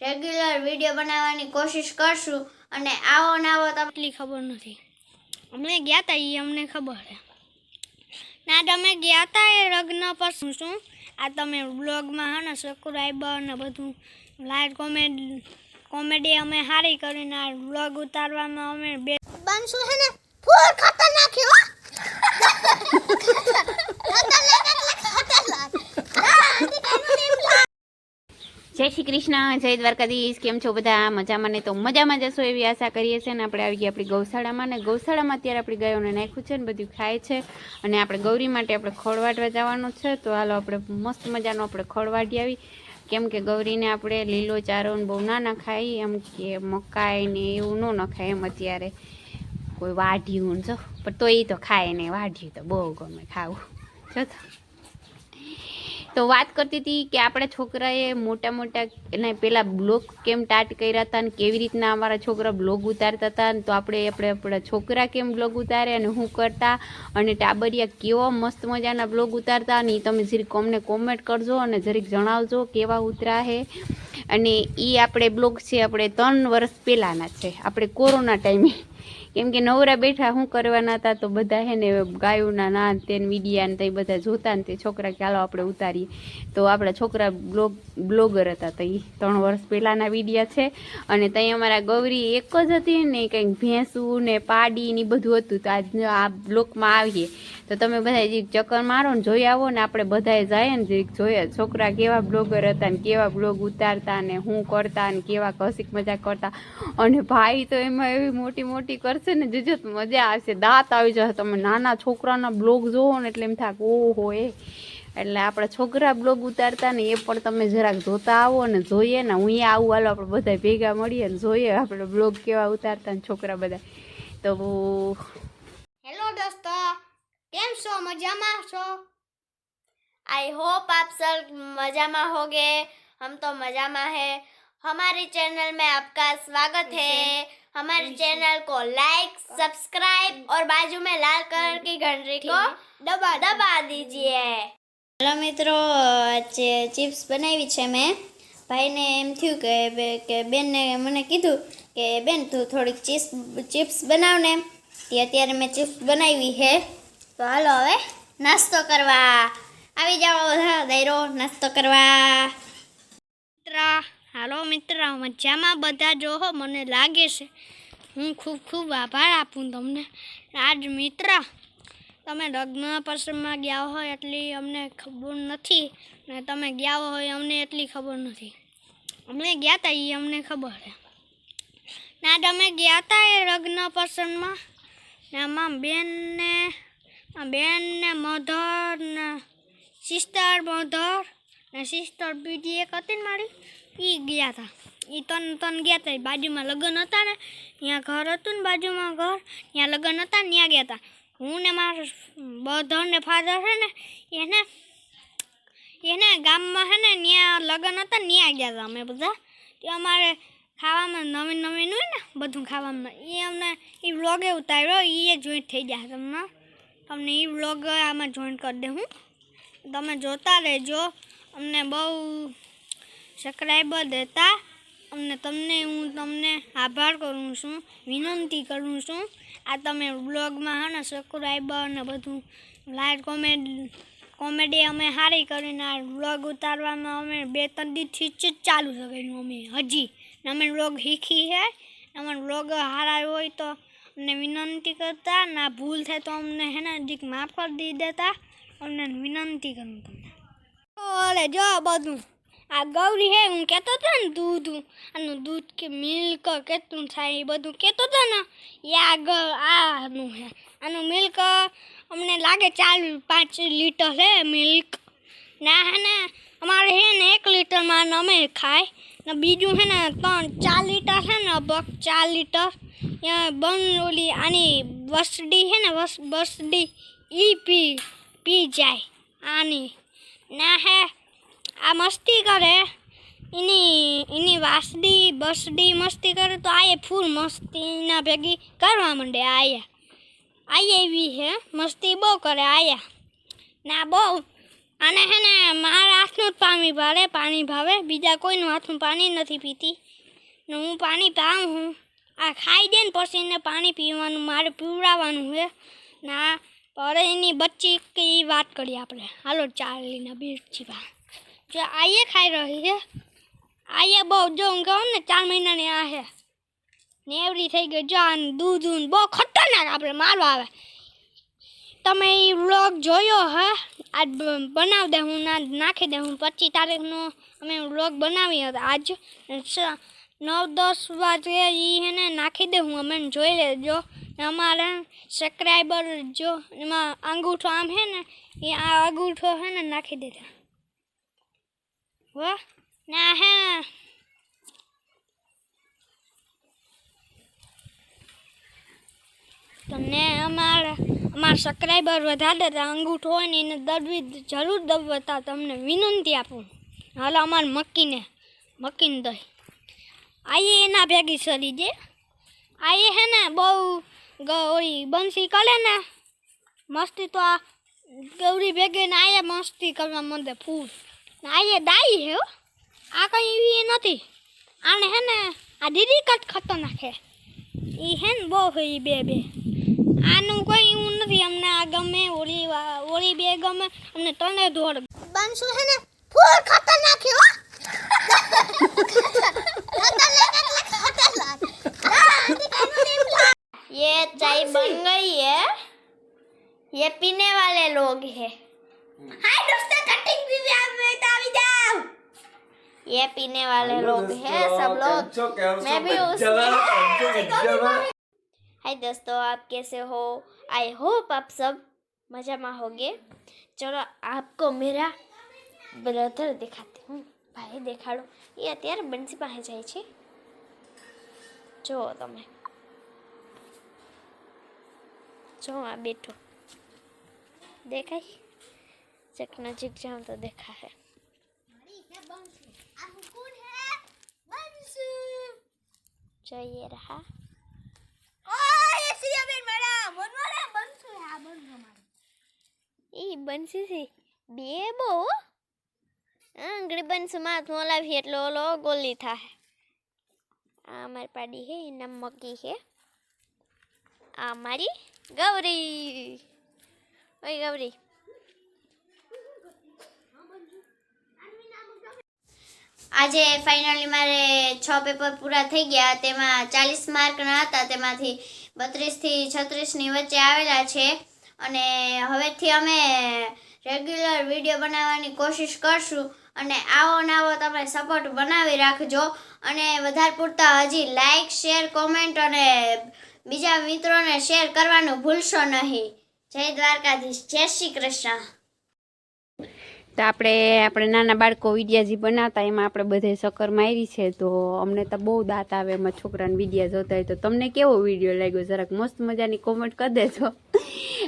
Regular video બનાવવાની કોશિશ કરશું અને આવો ને આવો તમને ખબર નથી. અમને ગયા હતા એ અમને ખબર છે. ના તમે ગયા હતા એ લગ્ન પર શું શું? આ તમે બ્લોગમાં હા ને સબસ્ક્રાઈબર ને બધું લાઈક કોમેન્ટ કોમેડી અમે સારી કરીને આ બ્લોગ ઉતારવામાં અમે બે બનશું છે ને? ફૂલ ખતરનાક હો ખતરનાક એટલે ખતરનાક જય શ્રી કૃષ્ણ, જય દ્વારકાધીશ, કેમ છો બધા? મજામાં ને તો મજામાં જશો એવી આશા કરીએ છીએ ને આપણે આવી ગયા આપણી ગૌશાળામાં ને ગૌશાળામાં અત્યારે આપણી ગાયોને નાખ્યું છે ને બધું ખાય છે અને આપણે ગૌરી માટે આપણે ખોળવાડવા જવાનું છે. તો હાલો આપણે મસ્ત મજાનો આપણે ખોળવાટી આવી. કેમ કે ગૌરીને આપણે લીલો ચારો બહુ ના નખાય, એમ કે મકાઈ ને એવું ન નખાય એમ અત્યારે. કોઈ વાઢ્યું જો, પણ તો એ તો ખાય ને વાઢ્યું તો બહુ ગમે ખાવું. જો તો. તો વાત કરતી હતી કે આપણા છોકરાએ મોટા મોટા એના પેલા બ્લોગ કેમ ટાટ કર્યા હતા ને કેવી રીતના અમારા છોકરા બ્લોગ ઉતારતા હતા તો આપણે આપણે આપણા છોકરા કેમ બ્લોગ ઉતારે અને હું કરતા અને ટાબરિયા કેવા મસ્ત મજાના બ્લોગ ઉતારતા અને એ તમે જરીક અમને કોમેન્ટ કરજો અને જરીક જણાવજો કેવા ઉતરા હે અને એ આપણે બ્લોગ છે આપણે ત્રણ વર્ષ પહેલાંના છે. આપણે કોરોના ટાઈમે કેમ કે નવરા બેઠા શું કરવાના હતા તો બધા હે ને ગાયોના ના તેને મીડિયા ને તે બધા જોતા ને તે છોકરા કે હાલો આપણે ઉતારીએ. તો આપણા છોકરા બ્લોગ, બ્લોગર હતા તો એ ત્રણ વર્ષ પહેલાંના વિડીયા છે. અને ત્યાં અમારા ગૌરી એક જ હતી ને કંઈક ભેંસું ને પાડી ને બધું હતું. તો આજ આ બ્લોકમાં આવીએ. તો તમે બધા જે ચક્કર મારો ને જોઈ આવો ને આપણે બધાએ જાય ને જોઈએ છોકરા કેવા બ્લોગર હતા ને કેવા બ્લોગ ઉતારતા ને શું કરતા ને કેવા કસિક મજા કરતા. અને ભાઈ તો એમાં એવી મોટી મોટી કરશે ને જોજો તો મજા આવશે દાંત આવી જશે તમે નાના છોકરાના બ્લોગ જોવો ને એટલે એમ થાય કે ઓહો એ એટલે આપણા છોકરા બ્લોગ ઉતારતા ને એ પણ તમે જરાક જોતા આવો ને જોઈએ ને હું અહીંયા આવું હાલો આપણે બધા ભેગા મળીએ ને જોઈએ આપણે બ્લોગ કેવા ઉતારતા ને છોકરા બધા તો हेलो दोस्तों કેમ છો મજામાં છો आई होप आप सब मजा में होगे हम तो मजा में है हमारी चैनल में आपका स्वागत है हमारे चैनल को लाइक सब्सक्राइब और बाजू में लाल कलर की घंटी को दबा दबा दीजिए હેલો મિત્રો આજે ચિપ્સ બનાવી છે મેં ભાઈને એમ થયું કે બે- કે બેનને મને કીધું કે બેન તું થોડીક ચિપ્સ ચિપ્સ બનાવ ને તે અત્યારે મેં ચિપ્સ બનાવી છે તો હાલો હવે નાસ્તો કરવા આવી જાઓ બધા દૈરો નાસ્તો કરવા મિત્ર હાલો મિત્રો, મજામાં બધા? જોહો, મને લાગે છે. હું ખૂબ ખૂબ આભાર આપું તમને. આજ મિત્ર, તમે લગ્ન પ્રસંગમાં ગયા હોય એટલી અમને ખબર નથી ને તમે ગયા હોય અમને એટલી ખબર નથી. અમને ગયા હતા એ અમને ખબર છે. ના તમે ગયા હતા એ લગ્ન પ્રસંગમાં. ને આમાં બેનને બેનને મધર ને સિસ્ટર મધર ને સિસ્ટર બીજી એક હતી ને મારી? એ ગયા હતા એ ત્રણ ત્રણ ગયા હતા બાજુમાં લગ્ન હતા ને, ત્યાં ઘર હતું ને બાજુમાં ઘર, ત્યાં લગ્ન હતા ને ત્યાં ગયા હતા હું ને મારા બધાને ફાધર છે ને, એને એને ગામમાં છે ને ત્યાં લગ્ન હતા ને ત્યાં ગયા હતા અમે બધા. તે અમારે ખાવામાં નવીન નવીન હોય ને, બધું ખાવામાં. એ અમને એ વ્લોગે ઉતાર્યો એ જોઈન્ટ થઈ ગયા તમને તમને એ વ્લોગ આમાં જોઈન્ટ કરી દે હું. તમે જોતા રહેજો. અમને બહુ સબસ્ક્રાઈબર દેતા અમને તમને હું તમને આભાર કરું છું, વિનંતી કરું છું. આ તમે બ્લોગમાં હા ને સબસ્ક્રાઈબર ને બધું લાઈક કોમેન્ટ કોમેડી અમે સારી કરીને આ બ્લોગ ઉતારવામાં અમે બે ત્રણ દિવસથી જ ચાલુ છે અમે. હજી અમે બ્લોગ શીખી છે. અમે બ્લોગ સારા હોય તો અમને વિનંતી કરતા, ના ભૂલ થાય તો અમને હે ને માફ કરી દી દેતા. અમને વિનંતી કરું તમને. જો બધું. આ ગૌરી હે, હું કહેતો હતો ને દૂધ આનું દૂધ કે મિલ્ક કેટલું થાય, એ બધું કહેતો હતો ને. એ ગ આનું હે. આનું મિલ્ક, અમને લાગે ચાર, પાંચ લીટર હે મિલ્ક. ના હે ને, અમારે હે ને એક લીટરમાં અમે ખાય. ને બીજું હે ને ત્રણ, ચાર લીટર છે ને બક ચાર લીટર. બન ઓલી આની વસડી હે ને, વસ બસડી ઈ પી પી જાય. આની. ના હે આ મસ્તી કરે. એની એની વાસડી બસડી મસ્તી કરે તો આયે ફૂલ મસ્તીના ભેગી કરવા માંડે આયા. આયે એવી હે, મસ્તી બહુ કરે આયા. ના બહુ અને હે ને મારા હાથનું જ પાણી ભાવે પાણી ભાવે. બીજા કોઈનું હાથનું પાણી નથી પીતી. ને હું પાણી પાઉં હું. આ ખાઈ દે ને પછી એને પાણી પીવાનું, મારે પીવડાવવાનું છે ના પર એની બચ્ચી કે એ વાત કરીએ આપણે. હાલો ચાલીને બીજી બા જો આઈએ ખાઈ રહી છે. આઈએ બહુ જો હું કહું ને, ચાર મહિનાની આ છે. ને એવડી થઈ ગઈ. જો આને દૂધ ને બહુ ખતરનાક આપણે મારવા આવે. તમે એ વ્લોગ જોયો હા? આજ બનાવી દે હું ના નાખી દે હું. પચીસ તારીખનો અમે વ્લોગ બનાવી હતો આજ. નવ, દસ વાગે એ એને નાખી દે હું. અમે જોઈ લેજો. અમારા સબસ્ક્રાઈબર જો એમાં અંગૂઠો આમ છે ને એ આ અંગૂઠો છે ને નાખી દેતા વાહ ના, હે. તમને અમારા અમારા સબસ્ક્રાઈબર વધારે તો અંગૂઠો હોય ને એને દબવી જરૂર દબવતા તમને વિનંતી આપું. હાલો, અમારે મક્કીને મક્કીને દઈ. આઈએ એના ભેગી સરી જે. આઈએ હે ને, બહુ ગઈ બંસી કરે ને. મસ્તી તો આ ગૌરી ભેગી ને આયે મસ્તી કરવા મંદે ફૂલ. ને આયે દાઈ હે હો. આ કઈ એવી નથી આને હે ને આ દીદી કટ ખતરનાક હે એ હે ને બહુ હે ઈ બે બે આનું કોઈ એવું નથી અમને આ ગમે ઓલી વા- ઓલી બે ગમે અમને તને દોડ બનશું છે ને ફૂલ ખતરનાક છે હો ये चाय बन गई है ये पीने वाले लोग हैं हाय दोस्तों कटिंग भी આવી જાઓ ये पीने वाले लोग हैं सब लोग मैं भी उसमें हाय दोस्तों आप कैसे हो आई होप आप सब मजा में होगे चलो आपको मेरा બ્રધર દેખાતી હું ભાઈ દેખાડો એ અત્યારે બંસી પાસે જાય છે જુઓ તમે જો આ બેઠો દેખાય ચક નજીક જાઉં તો દેખાશે જોઈએ રહા ઈ બંસી છે? બે બહુ આંગળી બંસમાં માથ મોલાવી એટલે ઓલો ગોલી થાય. આ અમારી પાડી હે મકી હે આ મારી ગૌરી. ઓય ગૌરી. આજે ફાઇનલી મારે છ પેપર પૂરા થઈ ગયા. તેમાં ચાલીસ માર્કના હતા. તેમાંથી બત્રીસથી છત્રીસની વચ્ચે આવેલા છે. અને હવેથી અમે રેગ્યુલર વીડિયો બનાવવાની કોશિશ કરશું. અને આવો નાવો તમે સપોર્ટ બનાવી રાખજો. અને વધારે પૂરતા હજી લાઈક શેર કોમેન્ટ અને બીજા મિત્રોને શેર કરવાનું ભૂલશો નહીં. જય દ્વારકાધીશ. જય શ્રી કૃષ્ણ. તો આપણે આપણે નાના બાળકો વિડીયા જે બનાવતા, એમાં આપણે બધે શક્કર મારી છે, તો અમને તો બહુ દાંત આવે, એમાં છોકરાને વિડીયા જોતા હોય તો. તમને કેવો વીડિયો લાગ્યો? જરાક મસ્ત મજાની કોમેન્ટ કરી દેજો.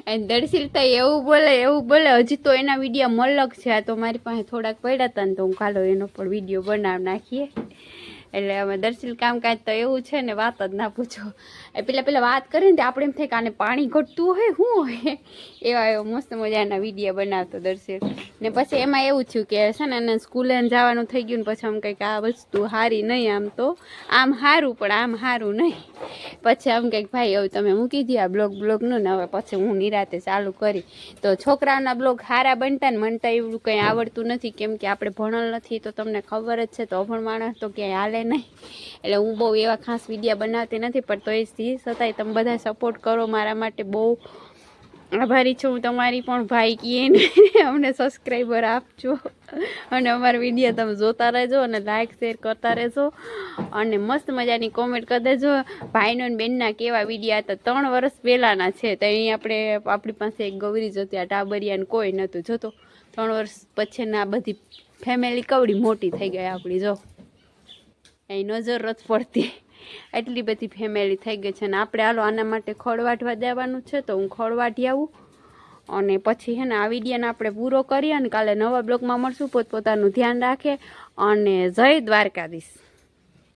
અને દર્શિલ તો એવું બોલે એવું બોલે. હજી તો એના વિડીયા મલક છે. આ તો મારી પાસે થોડાક પડ્યા હતા ને તો હું કાલો એનો પણ વીડિયો બનાવી નાખીએ. એટલે અમે દર્શિલ કામકાજ તો એવું છે ને વાત જ ના પૂછો. એ પેલા પેલા વાત કરીને તો આપણે એમ થાય કે આને પાણી ઘટતું હોય શું હોય? એવા એવા મસ્ત મજાના વીડિયો બનાવતો દર્શિલ. ને પછી એમાં એવું થયું કે છે ને એને સ્કૂલે જવાનું થઈ ગયું ને પછી આમ કંઈક આ વસ્તુ સારી નહીં આમ તો. આમ સારું પણ આમ સારું નહીં. પછી આમ કંઈક ભાઈ, હવે તમે મૂકી દો આ બ્લોગ, બ્લોગનું ને હવે પછી હું નિરાતે ચાલુ કરી. તો છોકરાઓના બ્લોગ સારા બનતા ને મનતા એવું કંઈ આવડતું નથી, કેમ કે આપણે ભણેલ નથી તો તમને ખબર જ છે, તો અભણ માણસ તો ક્યાંય હાલે નહીં. એટલે હું બહુ એવા ખાસ વિડીયા બનાવતી નથી, પણ તોય સી છતાંય તમે બધા સપોર્ટ કરો મારા માટે બહુ આભારી છું. હું તમારી પણ ભાઈ કીએ અમને સબસ્ક્રાઈબર આપજો. અને અમારા વીડિયો તમે જોતા રહેજો અને લાઇક શેર કરતા રહેજો. અને મસ્ત મજાની કોમેન્ટ કરી દેજો. ભાઈનો અને બેનના કેવા વિડીયા હતા, ત્રણ વર્ષ પહેલાંના છે. તો અહીં આપણે, આપણી પાસે એક ગૌરી જોતી આ ટાબરિયાને કોઈ નહોતું જોતો. ત્રણ વર્ષ પછીના બધી ફેમિલી કવડી મોટી થઈ ગઈ આપણી, જો. અહીં નજર જ પડતી. એટલી બધી ફેમિલી થઈ ગઈ છે ને આપણે હાલો આના માટે ખોળવાઢવા વાઢવા દેવાનું છે તો હું ખોળવાઢી વાઢી આવું. અને પછી હે ને આ વિડીયોને આપણે પૂરો કરીએ અને કાલે નવા બ્લોગમાં મળશું. પોતપોતાનું ધ્યાન રાખે અને જય દ્વારકાધીશ.